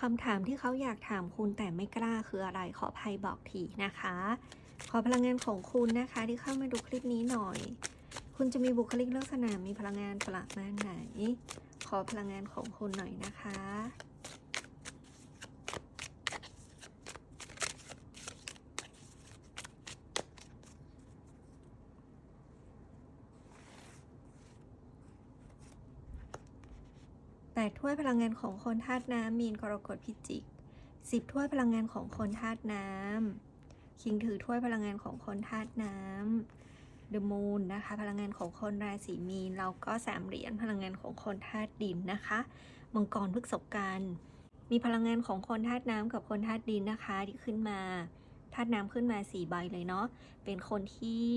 คำถามที่เขาอยากถามคุณแต่ไม่กล้าคืออะไรขอภัยบอกทีนะคะ ขอพลังงานของคุณนะคะที่เข้ามาดูคลิปนี้หน่อย คุณจะมีบุคลิกลักษณะมีพลังงานประมาณไหน ขอพลังงานของคุณหน่อยนะคะ แปดถ้วยพลังงานของคนธาตุน้ำมีนกรกฎพิจิกสิบถ้วยพลังงานของคนธาตุน้ำคิงถือถ้วยพลังงานของคนธาตุน้ำเดอะมูนนะคะ พลังงานของคนราศีมีนเราก็สามเหรียญพลังงานของคนธาตุดินนะคะมังกรพฤกษกันมีพลังงานของคนธาตุน้ำกับคนธาตุดินนะคะที่ขึ้นมาธาตุน้ำขึ้นมาสี่ใบเลยเนาะเป็นคนที่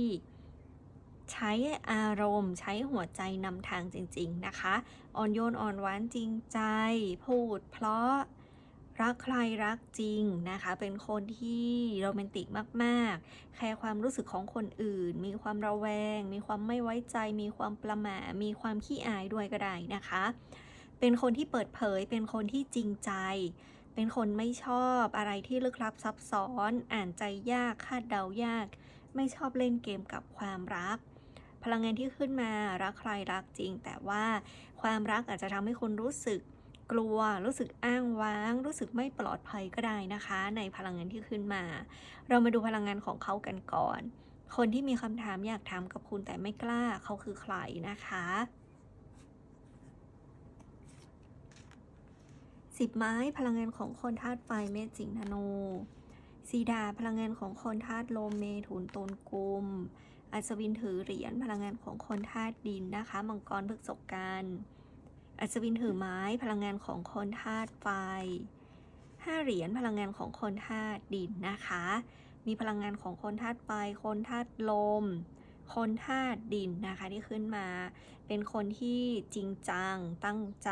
ใช้อารมณ์ ใช้หัวใจนำทางจริง ๆ นะคะอ่อนโยนอ่อนหวานจริงใจ พูดเพราะรักใครรักจริงนะคะ เป็นคนที่โรแมนติกมากๆ แคร์ความรู้สึกของคนอื่น มีความระแวง มีความไม่ไว้ใจ มีความประหม่ามีความขี้อายด้วยก็ได้นะคะ เป็นคนที่เปิดเผย เป็นคนที่จริงใจ เป็นคนไม่ชอบอะไรที่ลึกลับซับซ้อน อ่านใจยาก คาดเดายาก ไม่ชอบเล่นเกมกับความรัก พลังงานที่ขึ้นมารักใครรักจริง แต่ว่าความรักอาจจะทำให้คุณรู้สึกกลัว รู้สึกอ้างว้าง รู้สึกไม่ปลอดภัยก็ได้นะคะ ในพลังงานที่ขึ้นมา เรามาดูพลังงานของเขากันก่อน คนที่มีคำถามอยากถามกับคุณแต่ไม่กล้าเขาคือใครนะคะ สิบไม้พลังงานของคนธาตุไฟเมษสิงห์ธนูสีดาพลังงานของคนธาตุลมเมถุนตุลกุม อัศวินถือเหรียญพลังงานของคนธาตุดินนะคะ มังกรพฤกษกันอัศวินถือไม้พลังงานของคนธาตุไฟห้าเหรียญพลังงานของคนธาตุดินนะคะ มีพลังงานของคนธาตุไฟ คนธาตุลม คนธาตุดินนะคะที่ขึ้นมา เป็นคนที่จริงจัง ตั้งใจ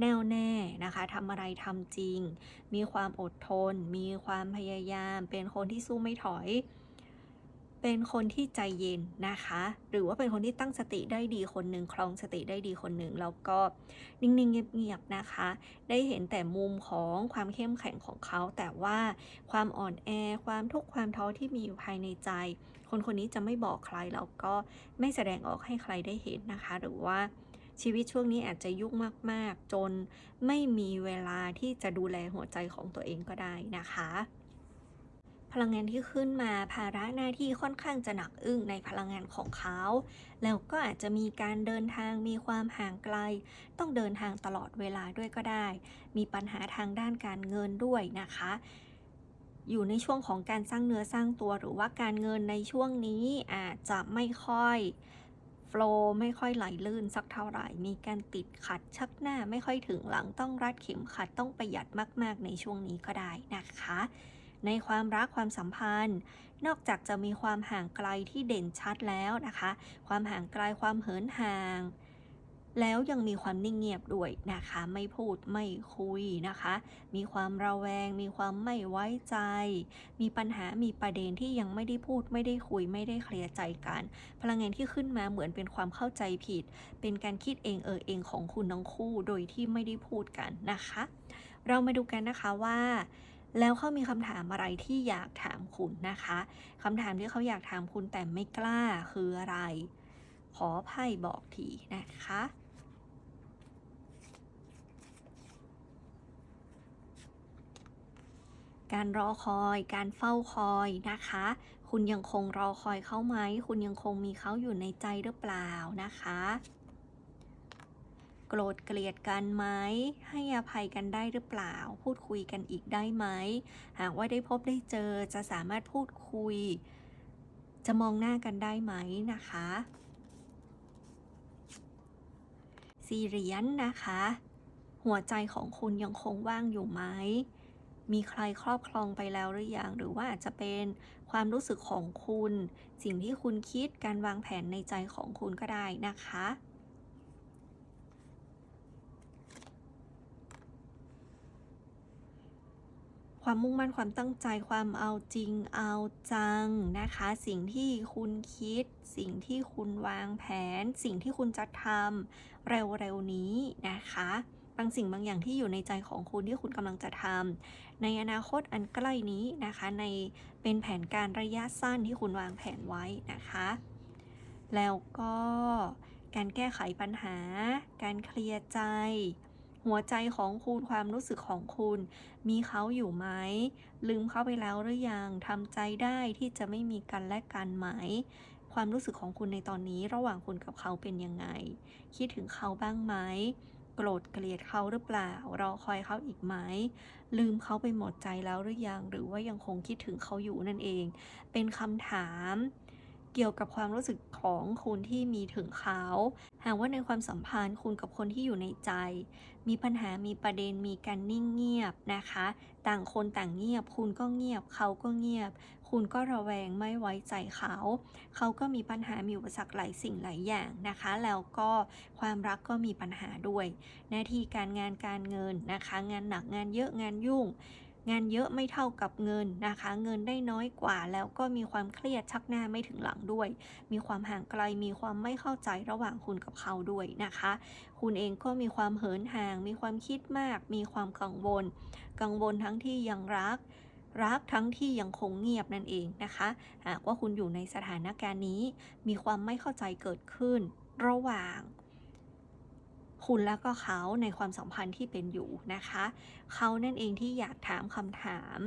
แน่วแน่นะคะทำอะไรทำจริง มีความอดทน มีความพยายาม เป็นคนที่สู้ไม่ถอย เป็นคนที่ใจเย็นนะคะ หรือว่าเป็นคนที่ตั้งสติได้ดีคนหนึ่งครองสติได้ดีคนหนึ่งแล้วก็นิ่งๆเงียบๆนะคะ ได้เห็นแต่มุมของความเข้มแข็งของเขา แต่ว่าความอ่อนแอความทุกข์ความท้อที่มีอยู่ภายในใจ คนคนนี้จะไม่บอกใครแล้วก็ไม่แสดงออกให้ใครได้เห็นนะคะ หรือว่าชีวิตช่วงนี้อาจจะยุ่งมาก ๆ จนไม่มีเวลาที่จะดูแลหัวใจของตัวเองก็ได้นะคะ พลังงานที่ขึ้นมาภาระหน้าที่ค่อนข้างจะหนักอึ้งในพลังงานของเขา แล้วก็อาจจะมีการเดินทางมีความห่างไกล ต้องเดินทางตลอดเวลาด้วยก็ได้ มีปัญหาทางด้านการเงินด้วยนะคะ อยู่ในช่วงของการสร้างเนื้อสร้างตัวหรือว่าการเงินในช่วงนี้อาจจะไม่ค่อยฟลว์ไม่ค่อยไหลลื่นสักเท่าไหร่ มีการติดขัดชักหน้าไม่ค่อยถึงหลังต้องรัดเข็มขัดต้องประหยัดมาก ๆ ในช่วงนี้ก็ได้นะคะ ในความรักความสัมพันธ์ นอกจากจะมีความห่างไกลที่เด่นชัดแล้วนะคะ ความห่างไกลความเหินห่าง แล้วยังมีความนิ่งเงียบด้วยนะคะ ไม่พูดไม่คุยนะคะ มีความระแวง มีความไม่ไว้ใจ มีปัญหามีประเด็นที่ยังไม่ได้พูด ไม่ได้คุย ไม่ได้เคลียร์ใจกัน พลังงานที่ขึ้นมาเหมือนเป็นความเข้าใจผิด เป็นการคิดเองเออเองของคุณทั้งคู่ โดยที่ไม่ได้พูดกันนะคะ เรามาดูกันนะคะว่า แล้วเขามีคำถามอะไรที่อยากถามคุณนะคะคำถามที่เขาอยากถามคุณแต่ไม่กล้าคืออะไร ขอไพ่บอกทีนะคะการรอคอย การเฝ้าคอยนะคะ คุณยังคงรอคอยเขาไหม คุณยังคงมีเขาอยู่ในใจหรือเปล่านะคะ โกรธเกลียดกันไหมให้อภัยกันได้หรือเปล่า พูดคุยกันอีกได้ไหมหากว่าได้พบได้เจอจะสามารถพูดคุย จะมองหน้ากันได้ไหมนะคะสี่เหรียญนะคะ หัวใจของคุณยังคงว่างอยู่ไหมมีใครครอบครองไปแล้วหรือยัง หรือว่าอาจจะเป็นความรู้สึกของคุณ สิ่งที่คุณคิดการวางแผนในใจของคุณก็ได้นะคะ ความมุ่งมั่นความตั้งใจความเอาจริงเอาจังนะคะ สิ่งที่คุณคิด สิ่งที่คุณวางแผน สิ่งที่คุณจะทำเร็วๆนี้นะคะบางสิ่งบางอย่างที่อยู่ในใจของคุณที่คุณกำลังจะทำในอนาคตอันใกล้นี้นะคะ ในเป็นแผนการระยะสั้นที่คุณวางแผนไว้นะคะ แล้วก็การแก้ไขปัญหา การเคลียร์ใจ หัวใจของคุณความรู้สึกของคุณ มีเขาอยู่ไหม ลืมเขาไปแล้วหรือยังทำใจได้ที่จะไม่มีกันและกันไหม ความรู้สึกของคุณในตอนนี้ระหว่างคุณกับเขาเป็นยังไง คิดถึงเขาบ้างไหมโกรธเกลียดเขาหรือเปล่า รอคอยเขาอีกไหม ลืมเขาไปหมดใจแล้วหรือยัง หรือว่ายังคงคิดถึงเขาอยู่นั่นเอง เป็นคำถาม เกี่ยวกับความรู้สึกของคุณที่มีถึงเขา หากว่าในความสัมพันธ์คุณกับคนที่อยู่ในใจ มีปัญหามีประเด็นมีการนิ่งเงียบนะคะ ต่างคนต่างเงียบ คุณก็เงียบ เขาก็เงียบ คุณก็ระแวงไม่ไว้ใจเขา เขาก็มีปัญหามีอุปสรรคหลายสิ่งหลายอย่างนะคะ แล้วก็ความรักก็มีปัญหาด้วย หน้าที่การงานการเงินนะคะ งานหนักงานเยอะงานยุ่ง งานเยอะไม่เท่ากับเงินนะคะ เงินได้น้อยกว่า แล้วก็มีความเครียดชักหน้าไม่ถึงหลังด้วย มีความห่างไกลมีความไม่เข้าใจระหว่างคุณกับเขาด้วยนะคะ คุณเองก็มีความเหินห่าง มีความคิดมาก มีความกังวล กังวลทั้งที่ยังรักรักทั้งที่ยังคงเงียบนั่นเองนะคะหากว่าคุณอยู่ในสถานการณ์นี้ มีความไม่เข้าใจเกิดขึ้น ระหว่าง คุณแล้วก็เขาในความสัมพันธ์ที่เป็นอยู่นะคะ เขานั่นเองที่อยากถามคำถาม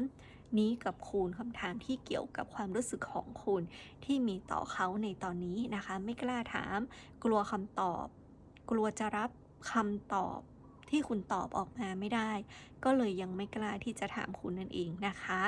นี้กับคุณคำถามที่เกี่ยวกับความรู้สึกของคุณที่มีต่อเขาในตอนนี้นะคะ ไม่กล้าถาม กลัวคำตอบ กลัวจะรับคำตอบที่คุณตอบออกมาไม่ได้ ก็เลยยังไม่กล้าที่จะถามคุณนั่นเองนะคะ